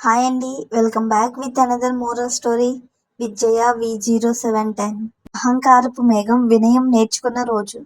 Hi అండి. Welcome back with another moral story with Jaya V zero seven ten అహంకారపు మేఘం వినయం నేర్చుకున్న రోజు.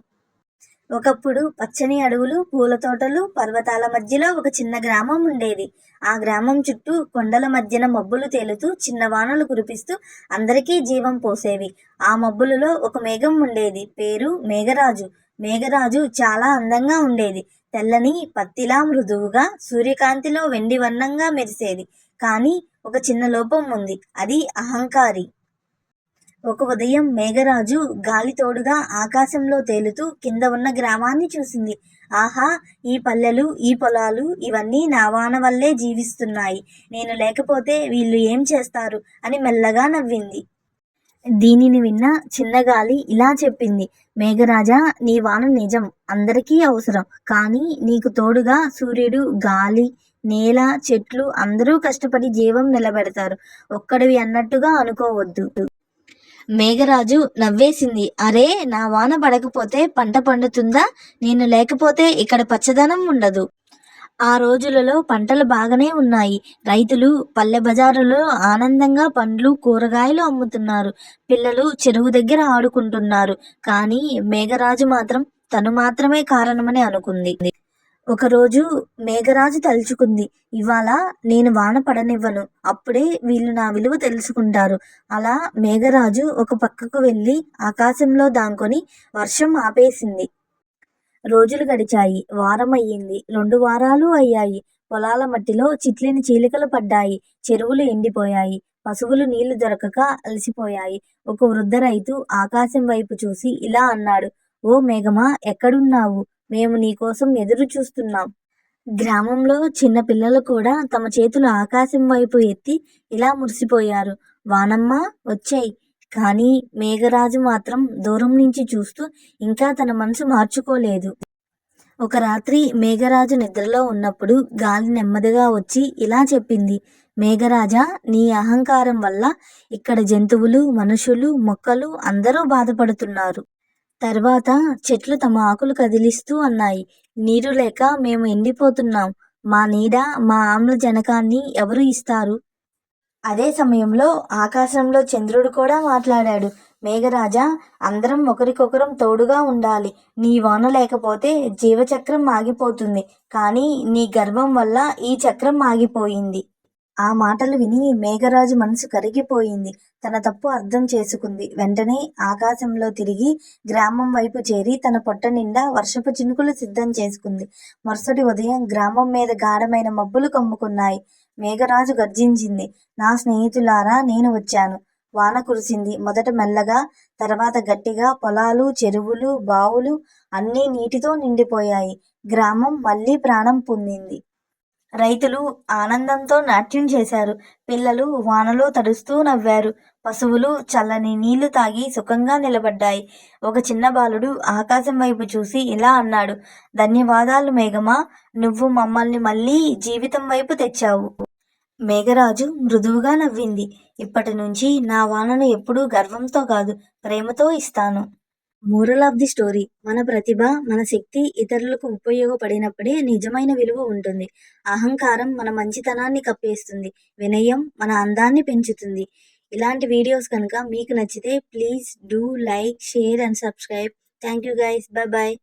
ఒకప్పుడు పచ్చని అడవులు పూల తోటలు పర్వతాల మధ్యలో ఒక చిన్న గ్రామం ఉండేది. ఆ గ్రామం చుట్టూ కొండల మధ్యన మబ్బులు తేలుతూ చిన్న వానలు కురిపిస్తూ అందరికీ జీవం పోసేవి. ఆ మబ్బులలో ఒక మేఘం ఉండేది. పేరు మేఘరాజు. మేఘరాజు చాలా అందంగా ఉండేది. తెల్లని పత్తిలా మృదువుగా సూర్యకాంతిలో వెండి వర్ణంగా మెరిసేది. కానీ ఒక చిన్న లోపం ఉంది. అది అహంకారి. ఒక ఉదయం మేఘరాజు గాలి తోడుగా ఆకాశంలో తేలుతూ కింద ఉన్న గ్రామాన్ని చూసింది. ఆహా ఈ పల్లెలు ఈ పొలాలు ఇవన్నీ నా వాన వల్లే జీవిస్తున్నాయి. నేను లేకపోతే వీళ్ళు ఏం చేస్తారు? అని మెల్లగా నవ్వింది. దీనిని విన్న చిన్నగాలి ఇలా చెప్పింది. మేఘరాజా నీ వాన నిజం. అందరికీ అవసరం. కానీ నీకు తోడుగా సూర్యుడు గాలి నేల చెట్లు అందరూ కష్టపడి జీవం నిలబెడతారు. ఒక్కడివి అన్నట్టుగా అనుకోవద్దు. మేఘరాజు నవ్వేసింది. అరే నా వాన పడకపోతే పంట పండుతుందా? నేను లేకపోతే ఇక్కడ పచ్చదనం ఉండదు. ఆ రోజులలో పంటలు బాగానే ఉన్నాయి. రైతులు పల్లె బజారులో ఆనందంగా పండ్లు కూరగాయలు అమ్ముతున్నారు. పిల్లలు చెరువు దగ్గర ఆడుకుంటున్నారు. కానీ మేఘరాజు మాత్రం తను మాత్రమే కారణమని అనుకుంది. ఒకరోజు మేఘరాజు తలుచుకుంది. ఇవాళ నేను వాన పడనివ్వను. అప్పుడే వీళ్ళు నా విలువ తెలుసుకుంటారు. అలా మేఘరాజు ఒక పక్కకు వెళ్ళి ఆకాశంలో దాంకొని వర్షం ఆపేసింది. రోజులు గడిచాయి. వారం అయ్యింది. రెండు వారాలు అయ్యాయి. పొలాల మట్టిలో చిట్లిని చీలికలు పడ్డాయి. చెరువులు ఎండిపోయాయి. పశువులు నీళ్ళు దొరకక అలసిపోయాయి. ఒక వృద్ధ రైతు ఆకాశం వైపు చూసి ఇలా అన్నాడు ఓ మేఘమా ఎక్కడున్నావు? మేము నీకోసం ఎదురు చూస్తున్నాం. గ్రామంలో చిన్న పిల్లలు కూడా తమ చేతులు ఆకాశం వైపు ఎత్తి ఇలా మురిసిపోయారు. వానమ్మ వచ్చాయి. కానీ మేఘరాజు మాత్రం దూరం నుంచి చూస్తూ ఇంకా తన మనసు మార్చుకోలేదు. ఒక రాత్రి మేఘరాజు నిద్రలో ఉన్నప్పుడు గాలి నెమ్మదిగా వచ్చి ఇలా చెప్పింది. మేఘరాజా నీ అహంకారం వల్ల ఇక్కడ జంతువులు మనుషులు మొక్కలు అందరూ బాధపడుతున్నారు. తర్వాత చెట్లు తమ ఆకులు కదిలిస్తూ అన్నాయి. నీరు లేక మేము ఎండిపోతున్నాం. మా నీడ మా ఆమ్లజనకాన్ని ఎవరు ఇస్తారు? అదే సమయంలో ఆకాశంలో చంద్రుడు కూడా మాట్లాడాడు. మేఘరాజా అందరం ఒకరికొకరం తోడుగా ఉండాలి. నీ వాన లేకపోతే జీవచక్రం ఆగిపోతుంది. కానీ నీ గర్వం వల్ల ఈ చక్రం ఆగిపోయింది. ఆ మాటలు విని మేఘరాజు మనసు కరిగిపోయింది. తన తప్పు అర్థం చేసుకుంది. వెంటనే ఆకాశంలో తిరిగి గ్రామం వైపు చేరి తన పొట్ట నిండా వర్షపు చినుకులు సిద్ధం చేసుకుంది. మరుసటి ఉదయం గ్రామం మీద గాఢమైన మబ్బులు కమ్ముకున్నాయి. మేఘరాజు గర్జించింది. నా స్నేహితులారా నేను వచ్చాను. వాన కురిసింది. మొదట మెల్లగా తర్వాత గట్టిగా పొలాలు చెరువులు బావులు అన్నీ నీటితో నిండిపోయాయి. గ్రామం మళ్ళీ ప్రాణం పొందింది. రైతులు ఆనందంతో నాట్యం చేశారు. పిల్లలు వానలో తడుస్తూ నవ్వారు. పశువులు చల్లని నీళ్ళు తాగి సుఖంగా నిలబడ్డాయి. ఒక చిన్న బాలుడు ఆకాశం వైపు చూసి ఇలా అన్నాడు ధన్యవాదాలు మేఘమా నువ్వు మమ్మల్ని మళ్ళీ జీవితం వైపు తెచ్చావు. మేఘరాజు మృదువుగా నవ్వింది ఇప్పటి నుంచి నా వానను ఎప్పుడూ గర్వంతో కాదు ప్రేమతో ఇస్తాను. Moral of the story. మన ప్రతిభ మన శక్తి ఇతరులకు ఉపయోగపడినప్పుడే నిజమైన విలువ ఉంటుంది. అహంకారం మన మంచితనాన్ని కప్పేస్తుంది. వినయం మన అందాన్ని పెంచుతుంది. ఇలాంటి వీడియోస్ కనుక మీకు నచ్చితే please do like share and subscribe. Thank you guys. Bye bye